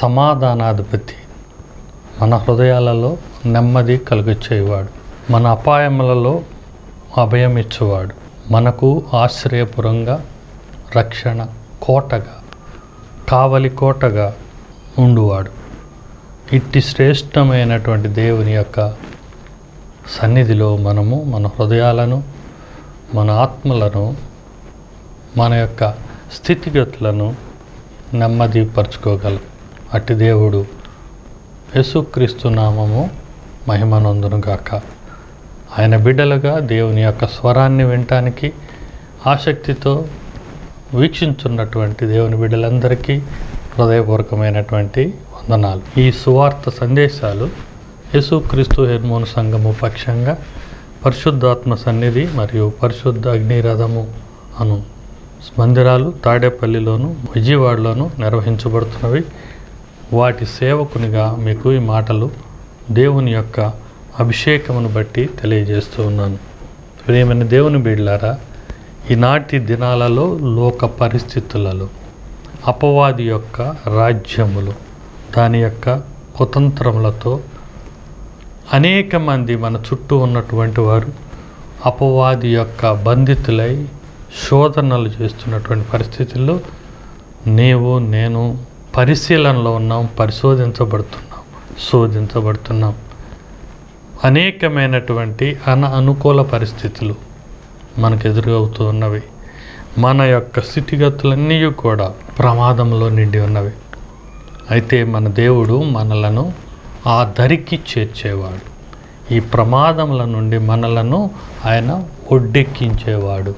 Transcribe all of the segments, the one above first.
సమాధానాధిపతి. మన హృదయాలలో నెమ్మది కలుగచేవాడు మన అపాయములలో అభయం ఇచ్చేవాడు మనకు ఆశ్రయపురంగా రక్షణ కోటగా కావలి కోటగా ఉండువాడు. ఇట్టి శ్రేష్టమైనటువంటి దేవుని యొక్క సన్నిధిలో మనము మన హృదయాలను మన ఆత్మలను మన యొక్క స్థితిగతులను నెమ్మదిపరచుకోగలం. అట్టి దేవుడు యేసుక్రీస్తు నామము మహిమనందును గాక ఆయన బిడ్డలుగా దేవుని యొక్క స్వరాన్ని వినటానికి ఆసక్తితో వీక్షించున్నటువంటి దేవుని బిడ్డలందరికీ హృదయపూర్వకమైనటువంటి వందనాలు. ఈ సువార్త సందేశాలు యేసుక్రీస్తు హెర్మోన్ సంఘము పక్షంగా పరిశుద్ధాత్మ సన్నిధి మరియు పరిశుద్ధ అగ్నిరథము అను మందిరాలు తాడేపల్లిలోను విజయవాడలోను నిర్వహించబడుతున్నవి. వాటి సేవకునిగా మీకు ఈ మాటలు దేవుని యొక్క అభిషేకమును బట్టి తెలియజేస్తూ ఉన్నాను. ప్రియమైన దేవుని బిడ్లారా ఈనాటి దినాలలో లోక పరిస్థితులలో అపవాది యొక్క రాజ్యములు దాని యొక్క కుతంత్రములతో అనేక మంది మన చుట్టూ ఉన్నటువంటి వారు అపవాది యొక్క బంధితులై శోధనలు చేస్తున్నటువంటి పరిస్థితుల్లో నీవు నేను పరిశీలనలో ఉన్నాం పరిశోధించబడుతున్నాం శోధించబడుతున్నాం. అనేకమైనటువంటి అన అనుకూల పరిస్థితులు మనకు ఎదురవుతూ ఉన్నవి. మన యొక్క స్థితిగతులన్నీ కూడా ప్రమాదంలో నిండి ఉన్నవి. అయితే మన దేవుడు మనలను ఆ దరికి చేర్చేవాడు. ఈ ప్రమాదముల నుండి మనలను ఆయన ఒడ్డెక్కించేవాడు.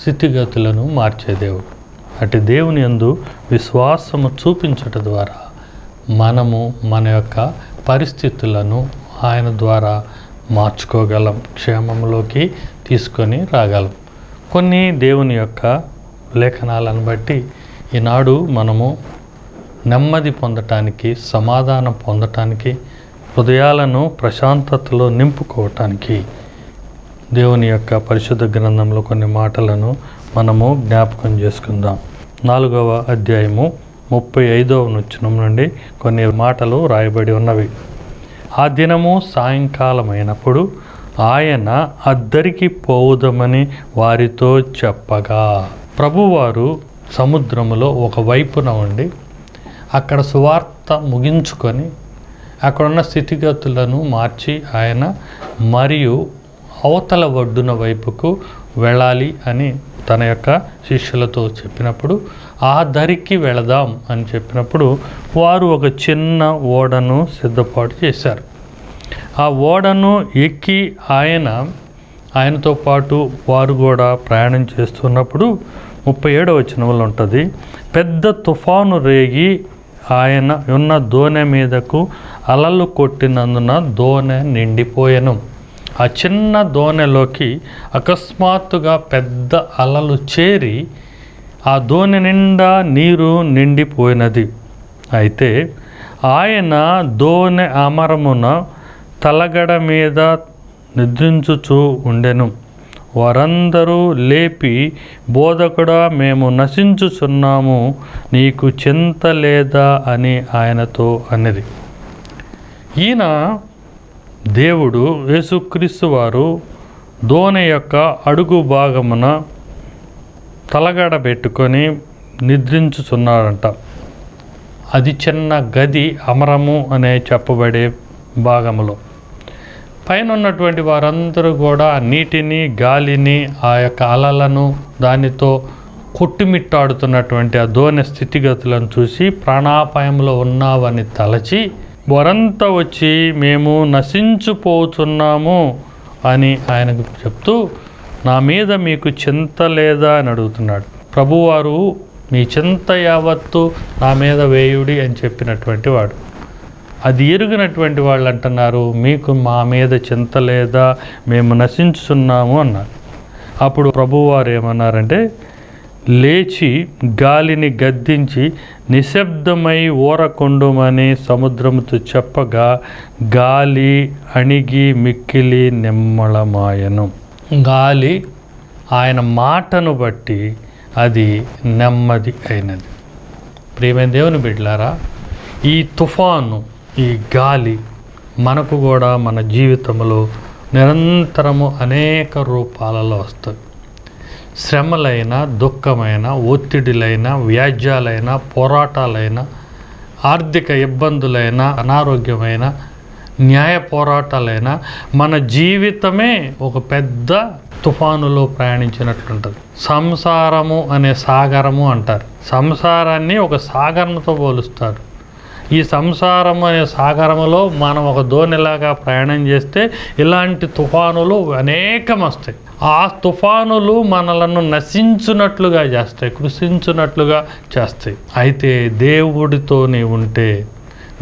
స్థితిగతులను మార్చే దేవుడు. అటు దేవుని యందు విశ్వాసము చూపించట ద్వారా మనము మన యొక్క పరిస్థితులను ఆయన ద్వారా మార్చుకోగలం క్షేమంలోకి తీసుకొని రాగలం. కొన్ని దేవుని యొక్క లేఖనాలను బట్టి ఈనాడు మనము నెమ్మది పొందటానికి సమాధానం పొందటానికి హృదయాలను ప్రశాంతతలో నింపుకోవటానికి దేవుని యొక్క పరిశుద్ధ గ్రంథంలో కొన్ని మాటలను మనము జ్ఞాపకం చేసుకుందాం. నాలుగవ అధ్యాయము ముప్పై ఐదవ వచనం నుండి కొన్ని మాటలు రాయబడి ఉన్నవి. ఆ దినము సాయంకాలమైనప్పుడు ఆయన అద్దరికి పోవుదమని వారితో చెప్పగా ప్రభువారు సముద్రములో ఒక వైపున ఉండి అక్కడ సువార్త ముగించుకొని అక్కడున్న స్థితిగతులను మార్చి ఆయన మరియు అవతల ఒడ్డున వైపుకు వెళ్ళాలి అని తన యొక్క శిష్యులతో చెప్పినప్పుడు ఆ దరికి వెళదాం అని చెప్పినప్పుడు వారు ఒక చిన్న ఓడను సిద్ధపాటు చేశారు. ఆ ఓడను ఎక్కి ఆయన ఆయనతో పాటు వారు కూడా ప్రయాణం చేస్తున్నప్పుడు ముప్పై ఏడవ వచనంలో ఉంటుంది పెద్ద తుఫాను రేగి ఆయన ఉన్న దోనె మీదకు అలలు కొట్టినందున దోణె నిండిపోయెను. ఆ చిన్న దోణెలోకి అకస్మాత్తుగా పెద్ద అలలు చేరి ఆ దోణి నిండా నీరు నిండిపోయినది. అయితే ఆయన దోణి అమరమున తలగడ మీద నిద్రించుచూ ఉండెను. వారందరూ లేపి బోధకుడా మేము నశించుచున్నాము నీకు చింత లేదా? అని ఆయనతో అన్నది. ఈయన దేవుడు యేసుక్రీస్తు వారు దోణి యొక్క అడుగు భాగమున తలగడ పెట్టుకొని నిద్రించుచున్నారంట. అది చిన్న గది అమరము అనే చెప్పబడే భాగములో. పైన ఉన్నటువంటి వారందరూ కూడా నీటిని గాలిని ఆ యొక్క అలలను దానితో కొట్టుమిట్టాడుతున్నటువంటి ఆ దోణి స్థితిగతులను చూసి ప్రాణాపాయంలో ఉన్నావని తలచి వరంత వచ్చి మేము నశించిపోతున్నాము అని ఆయనకు చెప్తూ నా మీద మీకు చింత లేదా అని అడుగుతున్నాడు. ప్రభువారు మీ చింత యావత్తు నా మీద వేయుడి అని చెప్పినటువంటి వాడు. అది ఎరుగినటువంటి వాళ్ళు అంటున్నారు మీకు మా మీద చింత లేదా మేము నశించుతున్నాము అన్నారు. అప్పుడు ప్రభువారు ఏమన్నారంటే లేచి గాలిని గద్దించి నిశ్శబ్దమై ఊరకొండుమని సముద్రముతో చెప్పగా గాలి అణిగి మిక్కిలి నిమ్మళమాయను. గాలి ఆయన మాటను బట్టి అది నెమ్మది అయినది. ప్రియమైన దేవుని బిడ్డలారా ఈ తుఫాను ఈ గాలి మనకు కూడా మన జీవితంలో నిరంతరము అనేక రూపాలలో వస్తుంది. శ్రమలైన దుఃఖమైన ఒత్తిడిలైన వ్యాజ్యాలైన పోరాటాలైన ఆర్థిక ఇబ్బందులైన అనారోగ్యమైన న్యాయ పోరాటాలైన మన జీవితమే ఒక పెద్ద తుఫానులో ప్రయాణించినట్లుంటుంది. సంసారము అనే సాగరము అంటారు. సంసారాన్ని ఒక సాగరంతో పోలుస్తారు. ఈ సంసారం అనే సాగరములో మనం ఒక దోణిలాగా ప్రయాణం చేస్తే ఇలాంటి తుఫానులు అనేకం వస్తాయి ఆ తుఫానులు మనలను నశించునట్లుగా చేస్తాయి కృషించునట్లుగా చేస్తాయి. అయితే దేవుడితోనే ఉంటే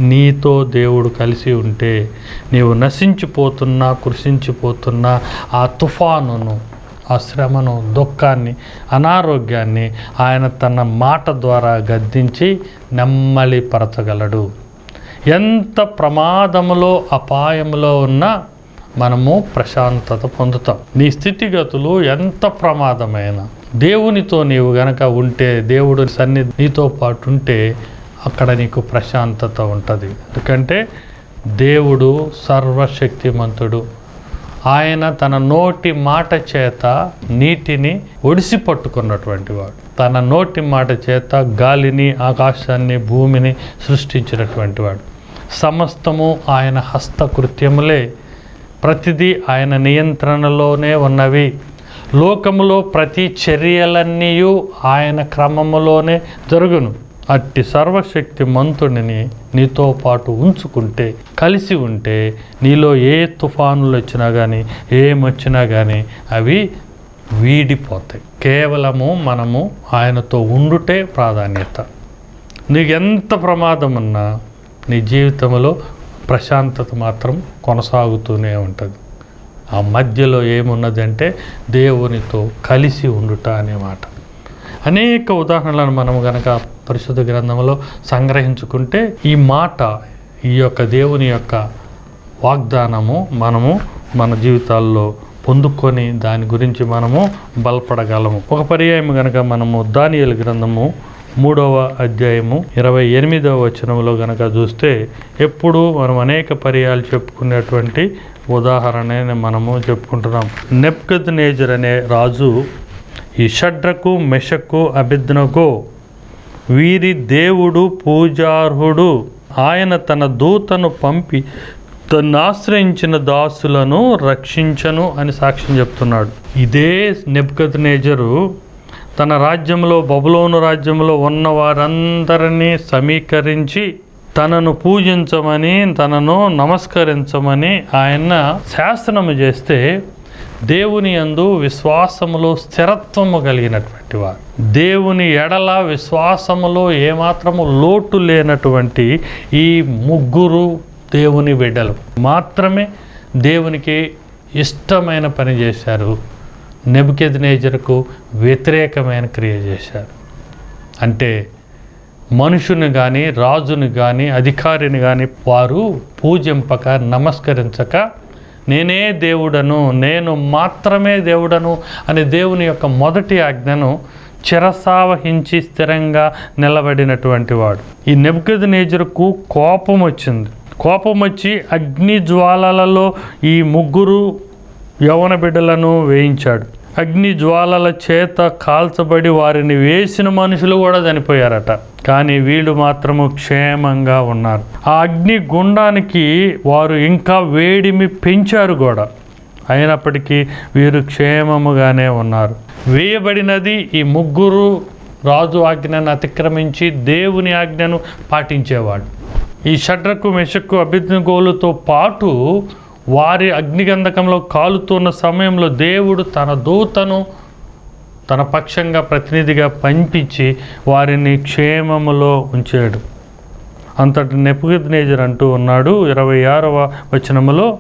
నీతో దేవుడు కలిసి ఉంటే నీవు నశించిపోతున్నా కృషించిపోతున్నా ఆ తుఫానును ఆ శ్రమను దుఃఖాన్ని అనారోగ్యాన్ని ఆయన తన మాట ద్వారా గద్దించి నెమ్మలిపరచగలడు. ఎంత ప్రమాదములో అపాయములో ఉన్నా మనము ప్రశాంతత పొందుతాం. నీ స్థితిగతులు ఎంత ప్రమాదమైన. దేవునితో నీవు గనక ఉంటే దేవుడు సన్నిధి నీతో పాటు ఉంటే అక్కడ నీకు ప్రశాంతత ఉంటుంది. ఎందుకంటే దేవుడు సర్వశక్తిమంతుడు. ఆయన తన నోటి మాట చేత నీటిని ఒడిసి పట్టుకున్నటువంటి వాడు. తన నోటి మాట చేత గాలిని ఆకాశాన్ని భూమిని సృష్టించినటువంటి వాడు. సమస్తము ఆయన హస్తకృత్యములే. ప్రతిదీ ఆయన నియంత్రణలోనే ఉన్నవి. లోకములో ప్రతి చర్యలన్నీ ఆయన క్రమములోనే జరుగును. అట్టి సర్వశక్తి మంతుడిని నీతో పాటు ఉంచుకుంటే కలిసి ఉంటే నీలో ఏ తుఫానులు వచ్చినా కానీ ఏమొచ్చినా కానీ అవి వీడిపోతాయి. కేవలము మనము ఆయనతో ఉండుటే ప్రాధాన్యత. నీకు ఎంత ప్రమాదం ఉన్నా నీ జీవితంలో ప్రశాంతత మాత్రం కొనసాగుతూనే ఉంటుంది. ఆ మధ్యలో ఏమున్నదంటే దేవునితో కలిసి ఉండుట అనే మాట. అనేక ఉదాహరణలను మనం గనక పరిశుద్ధ గ్రంథంలో సంగ్రహించుకుంటే ఈ మాట ఈ యొక్క దేవుని యొక్క వాగ్దానము మనము మన జీవితాల్లో పొందుకొని దాని గురించి మనము బలపడగలము. ఒక పర్యాయం కనుక మనము దానియలు గ్రంథము మూడవ అధ్యాయము ఇరవై ఎనిమిదవ వచనంలో గనక చూస్తే ఎప్పుడు మనం అనేక పర్యాలు చెప్పుకునేటువంటి ఉదాహరణ మనము చెప్పుకుంటున్నాం. నెప్కద్ నేజర్ అనే రాజు ఈ షడ్రకు మెషకు అభిజ్ఞకు వీరి దేవుడు పూజార్హుడు ఆయన తన దూతను పంపి తను ఆశ్రయించిన దాసులను రక్షించను అని సాక్ష్యం చెప్తున్నాడు. ఇదే నెప్కత్ నేజరు తన రాజ్యంలో బబులోను రాజ్యంలో ఉన్న వారందరినీ సమీకరించి తనను పూజించమని తనను నమస్కరించమని ఆయన శాసనము చేస్తే దేవుని యందు విశ్వాసములో స్థిరత్వము కలిగినటువంటి వారు. దేవుని ఎడల విశ్వాసములో ఏమాత్రము లోటు లేనటువంటి ఈ ముగ్గురు దేవుని బిడ్డలు మాత్రమే దేవునికి ఇష్టమైన పని చేశారు. నెబుకెద్నేజర్కు వ్యతిరేకమైన క్రియ చేశారు. అంటే మనుషుని కానీ రాజుని కానీ అధికారిని కానీ వారు పూజింపక నమస్కరించక నేనే దేవుడను నేను మాత్రమే దేవుడను అనే దేవుని యొక్క మొదటి ఆజ్ఞను చిరసావహించి స్థిరంగా నిలబడినటువంటి వాడు. ఈ నెబుకద్ నేజర్కు కోపం వచ్చింది. కోపం వచ్చి అగ్ని జ్వాలలలో ఈ ముగ్గురు యవన బిడ్డలను వేయించాడు. అగ్ని జ్వాలల చేత కాల్చబడి వారిని వేసిన మనుషులు కూడా చనిపోయారట. కానీ వీళ్ళు మాత్రము క్షేమంగా ఉన్నారు. ఆ అగ్ని గుండానికి వారు ఇంకా వేడిమి పెంచారు కూడా. అయినప్పటికీ వీరు క్షేమముగానే ఉన్నారు. వేయబడినది ఈ ముగ్గురు రాజు ఆజ్ఞను అతిక్రమించి దేవుని ఆజ్ఞను పాటించేవాడు. ఈ షడ్రకు మెషక్కు అభిజ్ఞగోలుతో పాటు వారి అగ్నిగంధకంలో కాలుతున్న సమయంలో దేవుడు తన దూతను తన పక్షంగా ప్రతినిధిగా పంపించి వారిని క్షేమములో ఉంచాడు. అంతటి నెపుగద్నేజర్ అంటూ ఉన్నాడు. ఇరవై ఆరవ వచనములో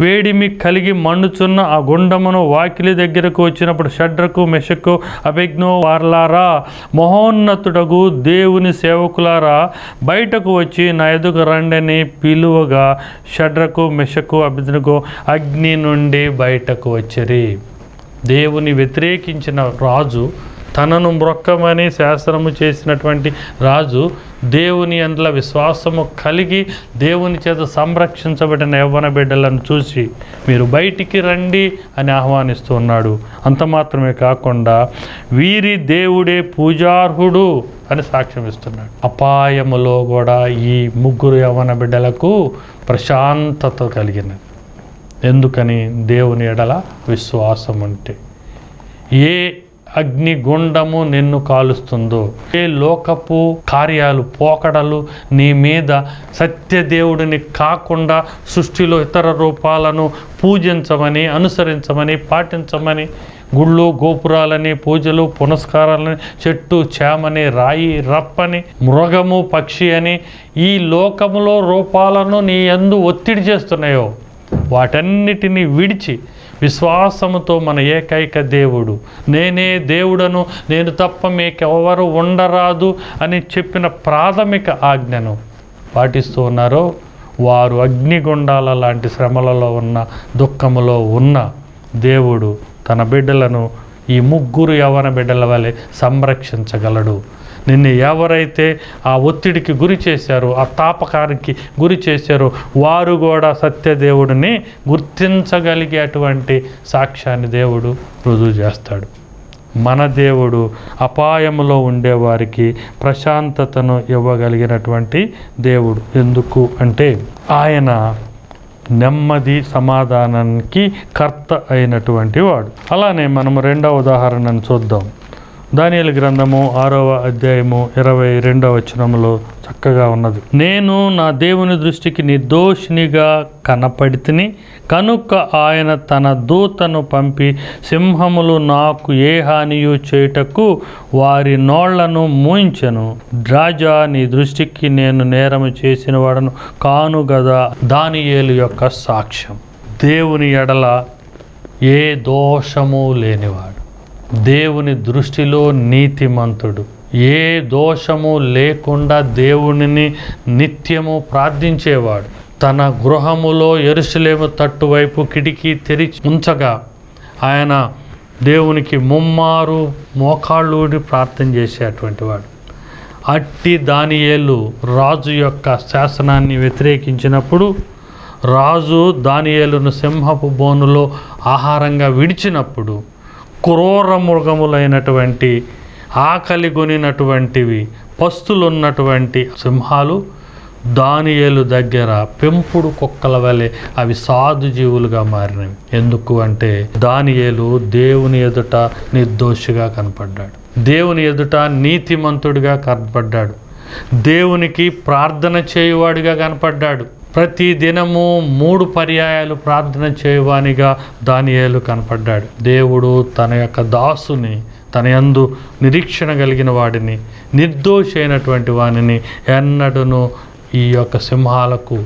వేడిమి కలిగి మండుచున్న ఆ గుండమును వాకిలి దగ్గరకు వచ్చినప్పుడు షడ్రకు మెషకు అభిజ్ఞో వార్లారా మహోన్నతుడగు దేవుని సేవకులారా బయటకు వచ్చి నా ఎదుగు రండని పిలువగా షడ్రకు మెషకు అభిజ్ఞకు అగ్ని నుండి బయటకు వచ్చిరి. దేవుని వ్యతిరేకించిన రాజు తనను మ్రొక్కమని శాస్త్రము చేసినటువంటి రాజు దేవుని అందుల విశ్వాసము కలిగి దేవుని చేత సంరక్షించబడిన యవ్వన బిడ్డలను చూసి మీరు బయటికి రండి అని ఆహ్వానిస్తున్నాడు అంత మాత్రమే కాకుండా వీరి దేవుడే పూజార్హుడు అని సాక్ష్యం ఇస్తున్నాడు. అపాయములో కూడా ఈ ముగ్గురు యవ్వన బిడ్డలకు ప్రశాంతత కలిగినది. ఎందుకని? దేవుని ఎడల విశ్వాసం ఉంటే ఏ అగ్నిగుండము నిన్ను కాలుస్తుందో. ఏ లోకపు కార్యాలు పోకడలు నీ మీద సత్యదేవుడిని కాకుండా సృష్టిలో ఇతర రూపాలను పూజించమని అనుసరించమని పాటించమని గుళ్ళు గోపురాలని పూజలు పునస్కారాలని చెట్టు చేమని రాయి రప్పని మృగము పక్షి అని ఈ లోకములో రూపాలను నీ ఎందు ఒత్తిడి చేస్తున్నాయో. వాటన్నిటినీ విడిచి విశ్వాసముతో మన ఏకైక దేవుడు. నేనే దేవుడను నేను తప్ప మీకెవరు ఉండరాదు అని చెప్పిన ప్రాథమిక ఆజ్ఞను పాటిస్తూ ఉన్నారో వారు అగ్నిగుండాల లాంటి శ్రమలలో ఉన్న దుఃఖములో ఉన్న దేవుడు తన బిడ్డలను ఈ ముగ్గురు యవన బిడ్డల వలె సంరక్షించగలడు. నిన్ను ఎవరైతే ఆ ఒత్తిడికి గురి చేశారో ఆ తాపకానికి గురి చేశారో వారు కూడా సత్యదేవుడిని గుర్తించగలిగేటువంటి సాక్ష్యాన్ని దేవుడు రుజువు చేస్తాడు. మన దేవుడు అపాయంలో ఉండేవారికి ప్రశాంతతను ఇవ్వగలిగినటువంటి దేవుడు. ఎందుకు అంటే ఆయన నెమ్మది సమాధానానికి కర్త అయినటువంటి వాడు. అలానే మనము రెండవ ఉదాహరణను చూద్దాం. దానియలు గ్రంథము ఆరవ అధ్యాయము ఇరవై రెండవ వచనములో చక్కగా ఉన్నది. నేను నా దేవుని దృష్టికి నిర్దోషినిగా కనపడితిని కనుక ఆయన తన దూతను పంపి సింహములు నాకు ఏ హానియు చేయుటకు వారి నోళ్ళను మూయించను. రాజా నీ దృష్టికి నేను నేరము చేసిన వాడను కాను గదా దానియేలు యొక్క సాక్ష్యం. దేవుని ఎడల ఏ దోషము లేనివాడు. దేవుని దృష్టిలో నీతిమంతుడు. ఏ దోషము లేకుండా దేవునిని నిత్యము ప్రార్థించేవాడు. తన గృహములో ఎరుసలేము తట్టువైపు కిటికీ తెరిచి ఉంచగా ఆయన దేవునికి ముమ్మారు మోకాళ్ళూడి ప్రార్థన చేసేటువంటి వాడు. అట్టి దానియేలు రాజు యొక్క శాసనాన్ని వ్యతిరేకించినప్పుడు రాజు దానియేలును సింహపు బోనులో ఆహారంగా విడిచినప్పుడు క్రూర మృగములైనటువంటి ఆకలి కొనినటువంటివి పస్తులున్నటువంటి సింహాలు దానియేలు దగ్గర పెంపుడు కుక్కల వలె అవి సాధు జీవులుగా మారినవి. ఎందుకు అంటే దానియేలు దేవుని ఎదుట నిర్దోషిగా కనపడ్డాడు. దేవుని ఎదుట నీతిమంతుడిగా కనపడ్డాడు. దేవునికి ప్రార్థన చేయువాడిగా కనపడ్డాడు. ప్రతి దినము మూడు పర్యాయాలు ప్రార్థన చేయవానిగా దానియేలు కనపడ్డాడు. దేవుడు తన యొక్క దాసుని తన యందు నిరీక్షణ కలిగిన వాడిని నిర్దోషి అయినటువంటి వానిని ఎన్నడూను ఈ యొక్క సింహాలకు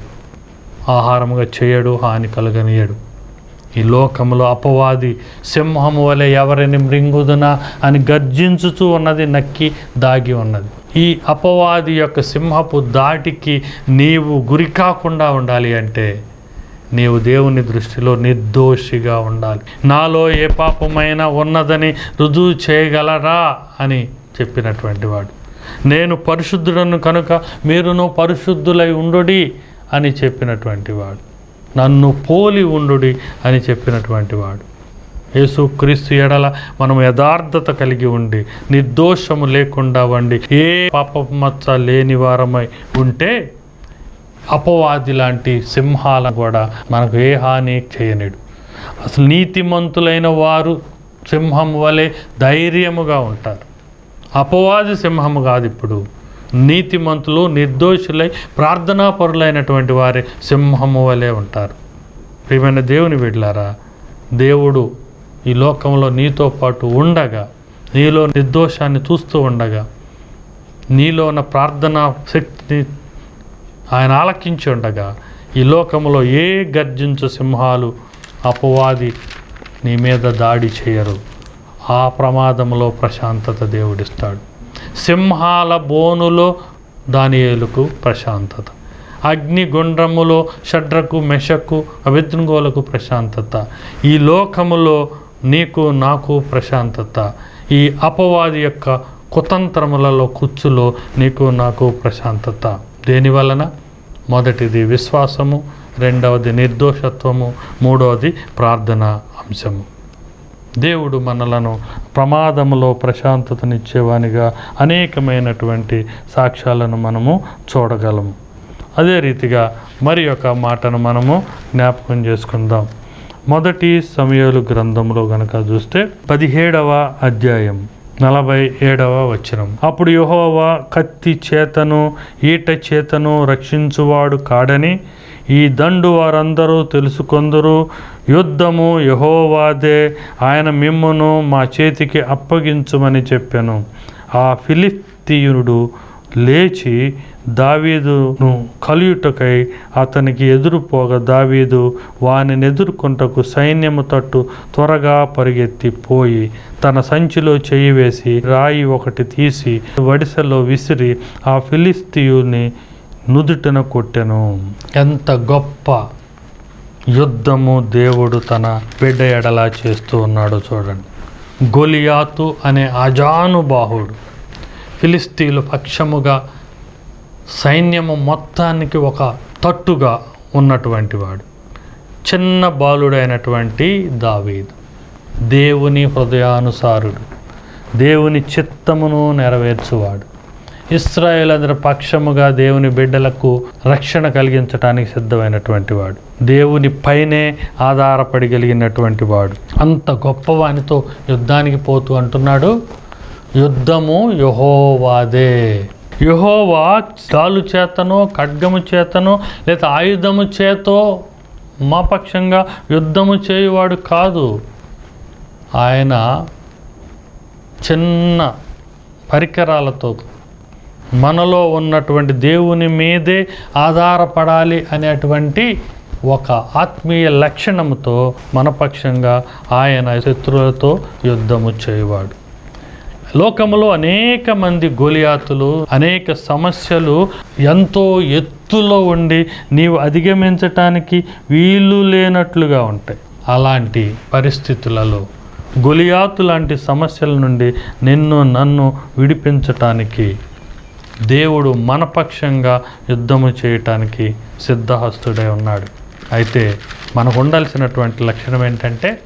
ఆహారముగా చేయడు హాని కలగనీయడు. ఈ లోకంలో అపవాది సింహము వలె ఎవరిని మృంగుదునా అని గర్జించుతూ ఉన్నది నక్కి దాగి ఉన్నది. ఈ అపవాది యొక్క సింహపు దాటికి నీవు గురి కాకుండా ఉండాలి అంటే నీవు దేవుని దృష్టిలో నిర్దోషిగా ఉండాలి. నాలో ఏ పాపమైనా ఉన్నదని రుజువు చేయగలరా అని చెప్పినటువంటి వాడు. నేను పరిశుద్ధుడను కనుక మీరును పరిశుద్ధులై ఉండుడి అని చెప్పినటువంటి వాడు. నన్ను పోలి ఉండుడి అని చెప్పినటువంటి వాడు. యేసు క్రీస్తు ఎడల మనం యథార్థత కలిగి ఉండి నిర్దోషము లేకుండా వండి ఏ పాపమచ్చ లేని వారమై ఉంటే అపవాది లాంటి సింహాలను కూడా మనకు ఏ హాని చేయనిడు. అసలు నీతిమంతులైన వారు సింహం వలె ధైర్యముగా ఉంటారు. అపవాది సింహము కాదు ఇప్పుడు. నీతిమంతులు నిర్దోషులై ప్రార్థనాపరులైనటువంటి వారి సింహము వలె ఉంటారు. ప్రియమైన దేవుని బిడ్లారా దేవుడు ఈ లోకంలో నీతో పాటు ఉండగా నీలో నిర్దోషాన్ని చూస్తూ ఉండగా నీలో ఉన్న ప్రార్థనా శక్తిని ఆయన ఆలకించి ఉండగా ఈ లోకంలో ఏ గర్జించు సింహాలు అపవాది నీ మీద దాడి చేయరు. ఆ ప్రమాదంలో ప్రశాంతత దేవుడిస్తాడు. సింహాల బోనులో దానియేలుకు ప్రశాంతత. అగ్నిగుండ్రములో షడ్రకు మెషకు అభిద్రంగోలకు ప్రశాంతత. ఈ లోకములో నీకు నాకు ప్రశాంతత. ఈ అపవాది యొక్క కుతంత్రములలో కుచ్చులో నీకు నాకు ప్రశాంతత. దేని వలన? మొదటిది విశ్వాసము రెండవది నిర్దోషత్వము మూడవది ప్రార్థన అంశము. దేవుడు మనలను ప్రమాదములో ప్రశాంతతనిచ్చేవానిగా అనేకమైనటువంటి సాక్ష్యాలను మనము చూడగలము. అదే రీతిగా మరి యొక్క మాటను మనము జ్ఞాపకం చేసుకుందాం. మొదటి సమయాలు గ్రంథంలో గనక చూస్తే పదిహేడవ అధ్యాయం నలభై ఏడవ వచనం. అప్పుడు యుహోవ కత్తి చేతను ఈట చేతను రక్షించువాడు కాడని ఈ దండు వారందరూ తెలుసుకొందరు. యుద్ధము యహోవాదే ఆయన మిమ్మును మా చేతికి అప్పగించుమని చెప్పాను. ఆ ఫిలిస్తీయుడు లేచి దావీదును కలియుటకై అతనికి ఎదురుపోగా దావీదు వానిని ఎదుర్కొంటకు సైన్యము తట్టు త్వరగా పరిగెత్తి పోయి తన సంచిలో చేయి వేసి రాయి ఒకటి తీసి వడిసెలో విసిరి ఆ ఫిలిస్తీయుని నుదుటిన కొట్టెను. ఎంత గొప్ప యుద్ధము దేవుడు తన బిడ్డ ఎడలా చేస్తూ ఉన్నాడో చూడండి. గొలియాతు అనే అజానుబాహుడు ఫిలిస్తీన్లు పక్షముగా సైన్యము మొత్తానికి ఒక తట్టుగా ఉన్నటువంటి వాడు చిన్న బాలుడైనటువంటి దావీదు. దేవుని హృదయానుసారుడు. దేవుని చిత్తమును నెరవేర్చువాడు. ఇస్రాయేల్ అందరి పక్షముగా దేవుని బిడ్డలకు రక్షణ కలిగించడానికి సిద్ధమైనటువంటి వాడు. దేవుని పైనే ఆధారపడి కలిగినటువంటి వాడు. అంత గొప్పవానితో యుద్ధానికి పోతూ అంటున్నాడు యుద్ధము యహోవాదే. యహోవా గాలు చేతనో ఖడ్గము చేతనో లేదా ఆయుధము చేతో మా పక్షంగా యుద్ధము చేయువాడు కాదు. ఆయన చిన్న పరికరాలతో మనలో ఉన్నటువంటి దేవుని మీదే ఆధారపడాలి అనేటువంటి ఒక ఆత్మీయ లక్షణముతో మనపక్షంగా ఆయన శత్రువులతో యుద్ధము చేయవాడు. లోకములో అనేక మంది గోలియాతులు అనేక సమస్యలు ఎంతో ఎత్తులో ఉండి నీవు అధిగమించటానికి వీలు లేనట్లుగా ఉంటాయి. అలాంటి పరిస్థితులలో గొలియాతు లాంటి సమస్యల నుండి నిన్ను నన్ను విడిపించటానికి దేవుడు మనపక్షంగా యుద్ధము చేయటానికి సిద్ధహస్తుడై ఉన్నాడు. అయితే మనకు ఉండాల్సినటువంటి లక్షణం ఏంటంటే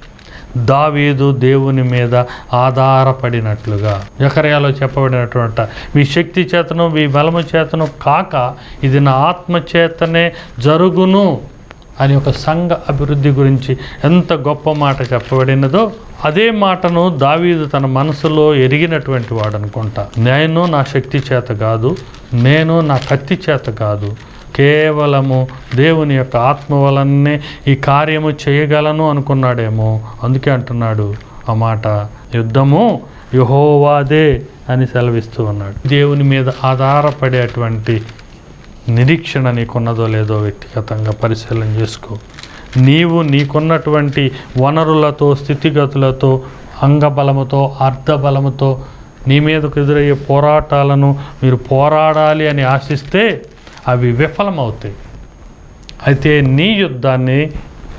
దావీదు దేవుని మీద ఆధారపడినట్లుగా ఎకర్యాలో చెప్పబడినటువంటి మీ శక్తి చేతను మీ బలము చేతను కాక ఇది నా ఆత్మ చేతనే జరుగును. అని ఒక సంఘ అభివృద్ధి గురించి ఎంత గొప్ప మాట చెప్పబడినదో అదే మాటను దావీదు తన మనసులో ఎరిగినటువంటి వాడు అనుకుంటా నేను నా శక్తి చేత కాదు నేను నా కత్తి చేత కాదు కేవలము దేవుని యొక్క ఆత్మ వలనే ఈ కార్యము చేయగలను అనుకున్నాడేమో. అందుకే అంటున్నాడు ఆ మాట యుద్ధము యుహోవాదే అని సెలవిస్తూ ఉన్నాడు. దేవుని మీద ఆధారపడేటువంటి నిరీక్షణ నీకున్నదో లేదో వ్యక్తిగతంగా పరిశీలన చేసుకో. నీవు నీకున్నటువంటి వనరులతో స్థితిగతులతో అంగబలముతో అర్ధబలముతో నీ మీదకు ఎదురయ్యే పోరాటాలను మీరు పోరాడాలి అని ఆశిస్తే అవి విఫలమవుతాయి. అయితే నీ యుద్ధాన్ని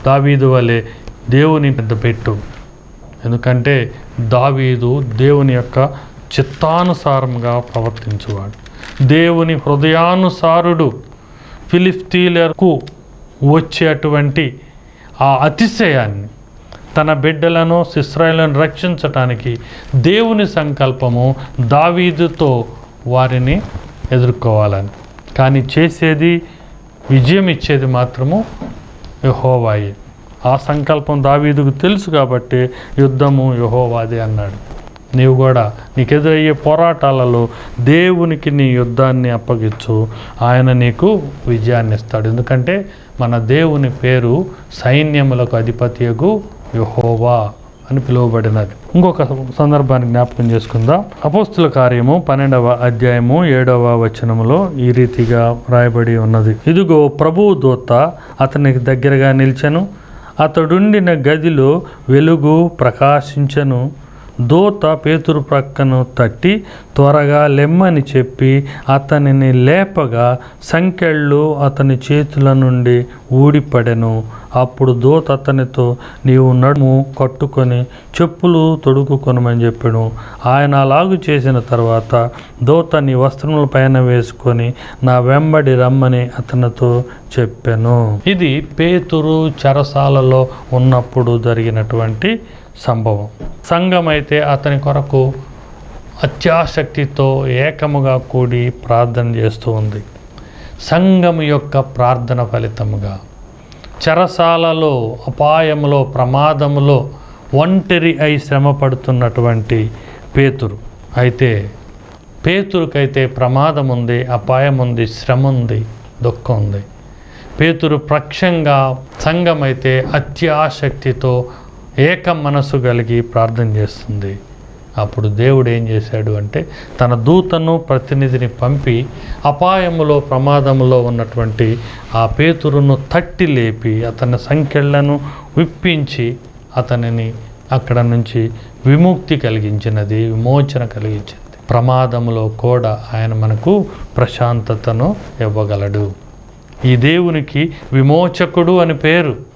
దావీదు వలె దేవుని పెద్ద పెట్టు. ఎందుకంటే దావీదు దేవుని యొక్క చిత్తానుసారంగా ప్రవర్తించేవాడు. దేవుని హృదయానుసారుడు ఫిలిస్తీన్లకు వచ్చేటువంటి ఆ అతిశయాన్ని తన బిడ్డలను ఇస్రాయేలను రక్షించటానికి దేవుని సంకల్పము దావీదుతో వారిని ఎదుర్కోవాలని. కానీ చేసేది విజయం ఇచ్చేది మాత్రము యహోవాయే. ఆ సంకల్పం దావీదుకు తెలుసు కాబట్టి యుద్ధము యహోవాదే అన్నాడు. నీవు కూడా నీకు ఎదురయ్యే పోరాటాలలో దేవునికి నీ యుద్ధాన్ని అప్పగించు. ఆయన నీకు విజయాన్ని ఇస్తాడు. ఎందుకంటే మన దేవుని పేరు సైన్యములకు అధిపతియగు యహోవా అని పిలువబడినది. ఇంకొక సందర్భాన్ని జ్ఞాపకం చేసుకుందాం. అపోస్తుల కార్యము పన్నెండవ అధ్యాయము ఏడవ వచనములో ఈ రీతిగా రాయబడి ఉన్నది. ఇదిగో ప్రభువు దూత అతనికి దగ్గరగా నిలిచెను. అతడుండిన గదిలో వెలుగు ప్రకాశించను. దూత పేతురు ప్రక్కను తట్టి త్వరగా లెమ్మని చెప్పి అతనిని లేపగా సంకెళ్ళు అతని చేతుల నుండి ఊడిపడెను. అప్పుడు దూత అతనితో నీవు నడుము కట్టుకొని చెప్పులు తొడుగుకొనమని చెప్పాను. ఆయన అలాగు చేసిన తర్వాత దూత నీ వస్త్రముల పైన వేసుకొని నా వెంబడి రమ్మని అతనితో చెప్పాను. ఇది పేతురు చెరసాలలో ఉన్నప్పుడు జరిగినటువంటి సంభవం. సంఘం అయితే అతని కొరకు అత్యాసక్తితో ఏకముగా కూడి ప్రార్థన చేస్తూ ఉంది. సంఘం యొక్క ప్రార్థన ఫలితముగా చెరసాలలో అపాయములో ప్రమాదములో ఒంటరి అయి శ్రమ పడుతున్నటువంటి పేతురు. అయితే పేతురుకైతే ప్రమాదం ఉంది అపాయం ఉంది శ్రమ ఉంది దుఃఖం ఉంది పేతురు ప్రక్షంగా సంఘమైతే అత్యాసక్తితో ఏక మనసు కలిగి ప్రార్థన చేస్తుంది. అప్పుడు దేవుడు ఏం చేశాడు అంటే తన దూతను ప్రతినిధిని పంపి అపాయములో ప్రమాదములో ఉన్నటువంటి ఆ పేతురును తట్టి లేపి అతని సంఖ్యలను విప్పించి అతనిని అక్కడ నుంచి విముక్తి కలిగించినది విమోచన కలిగించింది ప్రమాదములో కూడా ఆయన మనకు ప్రశాంతతను ఇవ్వగలడు. ఈ దేవునికి విమోచకుడు అని పేరు.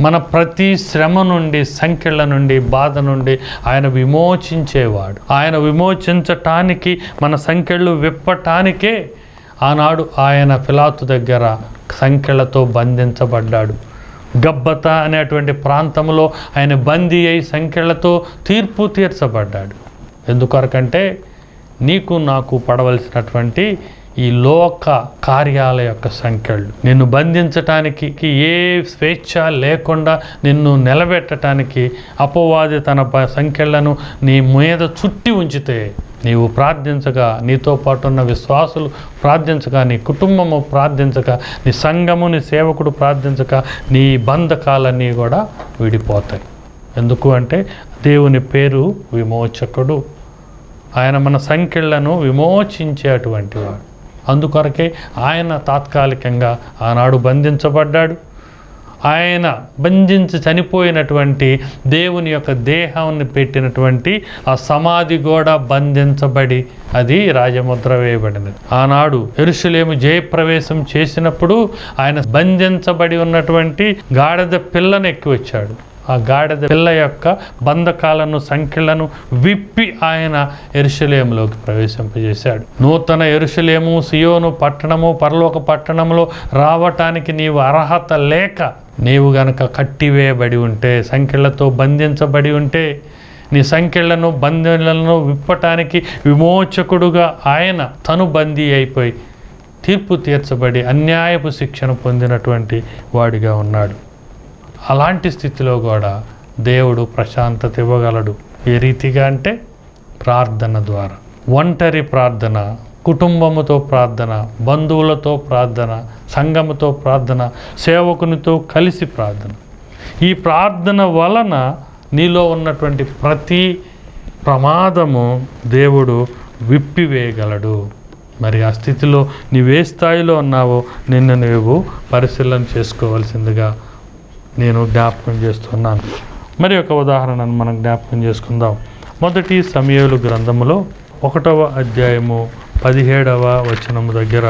మన ప్రతి శ్రమ నుండి సంఖ్యల నుండి బాధ నుండి ఆయన విమోచించేవాడు. ఆయన విమోచించటానికి మన సంఖ్యలు విప్పటానికే ఆనాడు ఆయన ఫిలాతు దగ్గర సంఖ్యలతో బంధించబడ్డాడు. గబ్బత అనేటువంటి ప్రాంతంలో ఆయన బందీ అయి సంఖ్యలతో తీర్పు తీర్చబడ్డాడు. ఎందుకొరకంటే నీకు నాకు పడవలసినటువంటి ఈ లోక కార్యాల యొక్క సంఖ్యలు. నిన్ను బంధించటానికి ఏ స్వేచ్ఛ లేకుండా నిన్ను నిలబెట్టడానికి అపవాది తన సంఖ్యలను నీ మీద చుట్టి ఉంచితే నీవు ప్రార్థించగా నీతో పాటు ఉన్న విశ్వాసులు ప్రార్థించగా నీ కుటుంబము ప్రార్థించగా నీ సంఘము నీ సేవకుడు ప్రార్థించక నీ బంధకాలన్నీ కూడా విడిపోతాయి. ఎందుకు అంటే దేవుని పేరు విమోచకుడు. ఆయన మన సంఖ్యలను విమోచించేటువంటి వాడు. అందుకొరకే ఆయన తాత్కాలికంగా ఆనాడు బంధించబడ్డాడు. ఆయన బంధించి చనిపోయినటువంటి దేవుని యొక్క దేహాన్ని పెట్టినటువంటి ఆ సమాధి కూడా బంధించబడి అది రాజముద్ర వేయబడినది. ఆనాడు ఎరుషులేము జయప్రవేశం చేసినప్పుడు ఆయన బంధించబడి ఉన్నటువంటి గాడిద పిల్లను ఎక్కి వచ్చాడు ఆ గాడిద పిల్ల యొక్క బంధకాలను సంఖ్యలను విప్పి ఆయన ఎరుషలేములోకి ప్రవేశింపజేశాడు. నూతన ఎరుషలేము సియోను పట్టణము పరలోక పట్టణంలో రావటానికి నీవు అర్హత లేక నీవు గనక కట్టివేయబడి ఉంటే సంఖ్యలతో బంధించబడి ఉంటే నీ సంఖ్యలను బంధనలను విప్పటానికి విమోచకుడుగా ఆయన తను బందీ అయిపోయి తీర్పు తీర్చబడి అన్యాయపు శిక్షను పొందినటువంటి వాడిగా ఉన్నాడు. అలాంటి స్థితిలో కూడా దేవుడు ప్రశాంతత ఇవ్వగలడు. ఏ రీతిగా అంటే ప్రార్థన ద్వారా. ఒంటరి ప్రార్థన కుటుంబముతో ప్రార్థన బంధువులతో ప్రార్థన సంఘముతో ప్రార్థన సేవకునితో కలిసి ప్రార్థన. ఈ ప్రార్థన వలన నీలో ఉన్నటువంటి ప్రతి ప్రమాదము దేవుడు విప్పివేయగలడు. మరి ఆ స్థితిలో నీవే స్థాయిలో ఉన్నావో నిన్ను నీవు పరిశీలన చేసుకోవాల్సిందిగా నేను జ్ఞాపకం చేస్తున్నాను. మరి ఒక ఉదాహరణను మనం జ్ఞాపకం చేసుకుందాం. మొదటి సమయలు గ్రంథములో ఒకటవ అధ్యాయము పదిహేడవ వచనము దగ్గర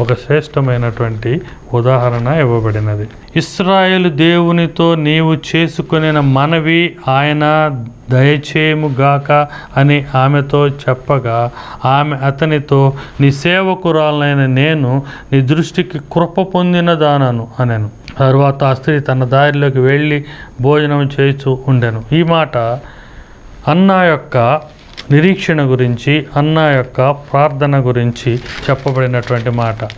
ఒక శ్రేష్టమైనటువంటి ఉదాహరణ ఇవ్వబడినది. ఇస్రాయేలు దేవునితో నీవు చేసుకునే మనవి ఆయన దయచేయముగాక అని ఆమెతో చెప్పగా ఆమె అతనితో నీ సేవకురాలైన నేను నీ దృష్టికి కృప పొందిన దానను అనెను. తరువాత ఆ స్త్రీ తన దారిలోకి వెళ్ళి భోజనం చేస్తూ ఉండెను. ఈ మాట అన్నా యొక్క నిరీక్షణ గురించి అన్న యొక్క ప్రార్థన గురించి చెప్పబడినటువంటి మాట.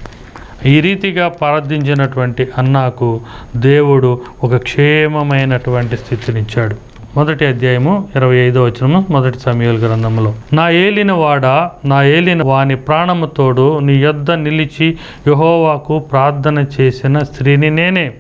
ఈ రీతిగా ప్రార్థించినటువంటి అన్నాకు దేవుడు ఒక క్షేమమైనటువంటి స్థితినిచ్చాడు. మొదటి అధ్యాయము ఇరవై ఐదో వచనము మొదటి సమయాల గ్రంథంలో నా ఏలిన వాడ నా ఏలిన వాని ప్రాణము తోడు నీ యొద్ద నిలిచి యహోవాకు ప్రార్థన చేసిన స్త్రీని నేనే.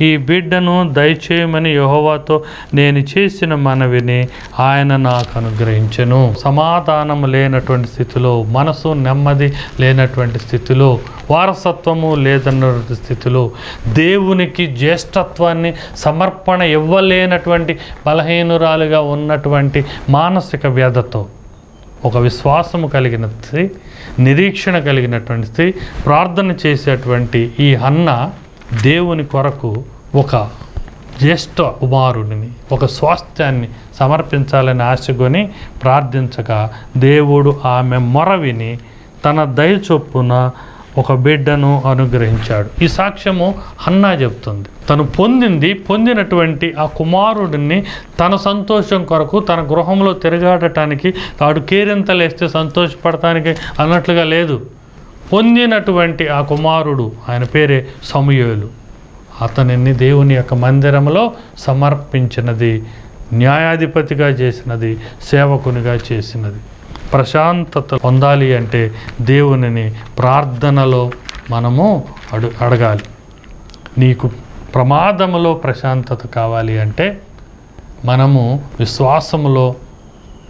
ఈ బిడ్డను దయచేయమని యహోవాతో నేను చేసిన మనవిని ఆయన నాకు అనుగ్రహించను. సమాధానం లేనటువంటి స్థితిలో మనసు నెమ్మది లేనటువంటి స్థితిలో వారసత్వము లేదన్నటువంటి స్థితిలో దేవునికి జ్యేష్ఠత్వాన్ని సమర్పణ ఇవ్వలేనటువంటి బలహీనురాలుగా ఉన్నటువంటి మానసిక వ్యధతో ఒక విశ్వాసము కలిగిన స్త్రీ నిరీక్షణ కలిగినటువంటి స్త్రీ ప్రార్థన చేసేటువంటి ఈ అన్న దేవుని కొరకు ఒక జ్యేష్ఠ కుమారుడిని ఒక స్వాస్థ్యాన్ని సమర్పించాలని ఆశకొని ప్రార్థించగా దేవుడు ఆమె మొర విని తన దయ చొప్పున ఒక బిడ్డను అనుగ్రహించాడు. ఈ సాక్ష్యము హన్నా చెప్తుంది తను పొందింది పొందినటువంటి ఆ కుమారుడిని తన సంతోషం కొరకు తన గృహంలో తిరగాడటానికి తాడు కేరింతలేస్తే సంతోషపడటానికి అన్నట్లుగా లేదు. పొందినటువంటి ఆ కుమారుడు ఆయన పేరే సమయోలు. అతనిని దేవుని యొక్క మందిరంలో సమర్పించినది న్యాయాధిపతిగా చేసినది సేవకునిగా చేసినది. ప్రశాంతత పొందాలి అంటే దేవునిని ప్రార్థనలో మనము అడు అడగాలి. నీకు ప్రమాదములో ప్రశాంతత కావాలి అంటే మనము విశ్వాసములో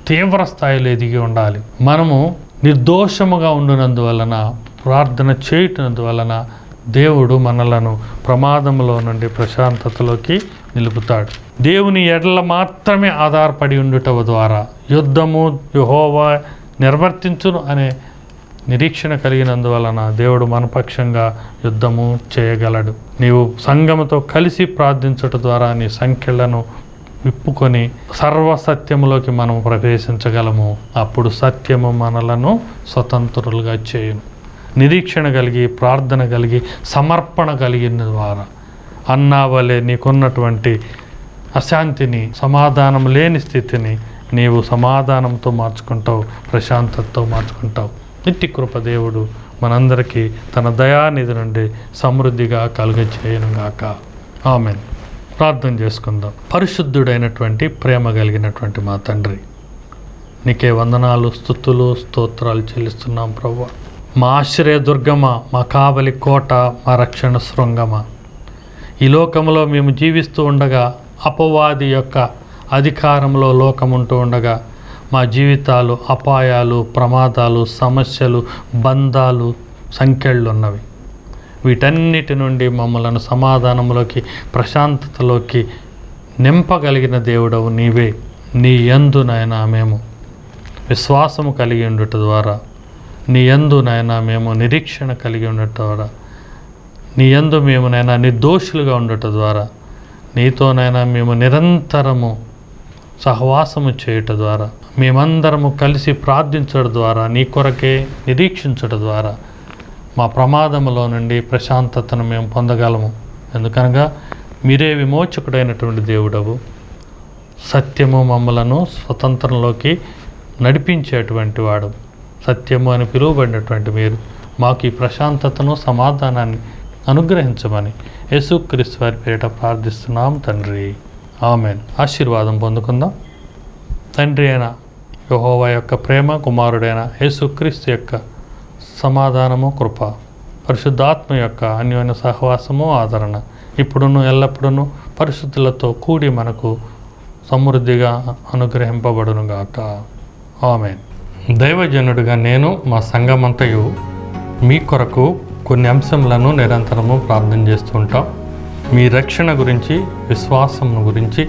తీవ్ర స్థాయిలో ఎదిగి ఉండాలి. మనము నిర్దోషముగా ఉండినందువలన ప్రార్థన చేయటందువలన దేవుడు మనలను ప్రమాదంలో నుండి ప్రశాంతతలోకి నిలుపుతాడు. దేవుని ఎడల మాత్రమే ఆధారపడి ఉండుట ద్వారా యుద్ధము యుహోవా నిర్వర్తించును అనే నిరీక్షణ కలిగినందువలన దేవుడు మనపక్షంగా యుద్ధము చేయగలడు. నీవు సంఘముతో కలిసి ప్రార్థించట ద్వారా నీ సంఖ్యలను విప్పుకొని సర్వసత్యములోకి మనం ప్రవేశించగలము. అప్పుడు సత్యము మనలను స్వతంత్రులుగా చేయును. నిరీక్షణ కలిగి ప్రార్థన కలిగి సమర్పణ కలిగిన ద్వారా అన్నా వలె నీకున్నటువంటి అశాంతిని సమాధానం లేని స్థితిని నీవు సమాధానంతో మార్చుకుంటావు ప్రశాంతతతో మార్చుకుంటావు. ఇట్టి కృప దేవుడు మనందరికీ తన దయానిధి నుండి సమృద్ధిగా కలుగజేయనుగాక ఆమెన్. ప్రార్థన చేసుకుందాం. పరిశుద్ధుడైనటువంటి ప్రేమ కలిగినటువంటి మా తండ్రి. నీకే వందనాలు స్థుతులు స్తోత్రాలు చెల్లిస్తున్నాం ప్రభు మా ఆశ్రయ దుర్గమ మా కావలి కోట మా రక్షణ శృంగమ. ఈ లోకంలో మేము జీవిస్తూ ఉండగా అపవాది యొక్క అధికారంలో లోకం ఉంటూ ఉండగా మా జీవితాలు అపాయాలు ప్రమాదాలు సమస్యలు బంధాలు సంఖ్యలు ఉన్నవి వీటన్నిటి నుండి మమ్మలను సమాధానంలోకి ప్రశాంతతలోకి నింపగలిగిన దేవుడవు నీవే. నీ ఎందునైనా మేము. విశ్వాసము కలిగి ఉండుట ద్వారా. నీ యందు నాయనా మేము నిరీక్షణ కలిగి ఉండటం ద్వారా. నీ యందు మేము నైనా నిర్దోషులుగా ఉండటం ద్వారా. నీతోనైనా మేము నిరంతరము సహవాసము చేయుట ద్వారా. మేమందరము కలిసి ప్రార్థించడం ద్వారా నీ కొరకే నిరీక్షించడం ద్వారా. మా ప్రమాదములో నుండి ప్రశాంతతను మేము పొందగలము. ఎందుకనగా మీరే విమోచకుడైనటువంటి దేవుడవు. సత్యము మమ్మలను స్వతంత్రంలోకి నడిపించేటువంటి వాడు సత్యము అని పిలువబడినటువంటి మీరు మాకు ఈ ప్రశాంతతను సమాధానాన్ని అనుగ్రహించమని యేసుక్రీస్తు వారి పేరిట ప్రార్థిస్తున్నాం తండ్రి. ఆమెన్. ఆశీర్వాదం పొందుకుందాం. తండ్రి అయిన యహోవా యొక్క ప్రేమ కుమారుడైన యేసుక్రీస్తు యొక్క సమాధానము కృప పరిశుద్ధాత్మ యొక్క అన్యోన్య సహవాసము ఆదరణ ఇప్పుడును ఎల్లప్పుడూ పరిశుద్ధులతో కూడి మనకు సమృద్ధిగా అనుగ్రహింపబడునుగాక. ఆమెన్. దైవజనుడిగా నేను మా సంఘమంతయు మీ కొరకు కొన్ని అంశంలను నిరంతరము ప్రార్థన చేస్తూ ఉంటాం. మీ రక్షణ గురించి విశ్వాసం గురించి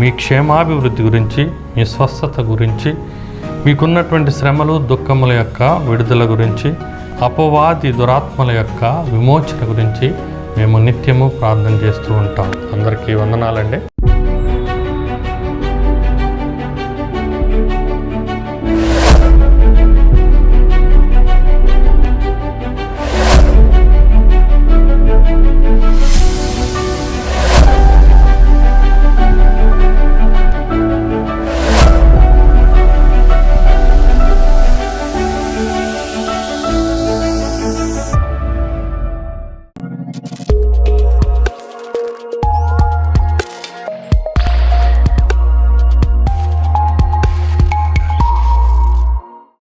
మీ క్షేమాభివృద్ధి గురించి మీ స్వస్థత గురించి మీకున్నటువంటి శ్రమలు దుఃఖముల యొక్క విడుదల గురించి అపవాది దురాత్మల యొక్క విమోచన గురించి మేము నిత్యము ప్రార్థన చేస్తూ ఉంటాం. అందరికీ వందనాలండి.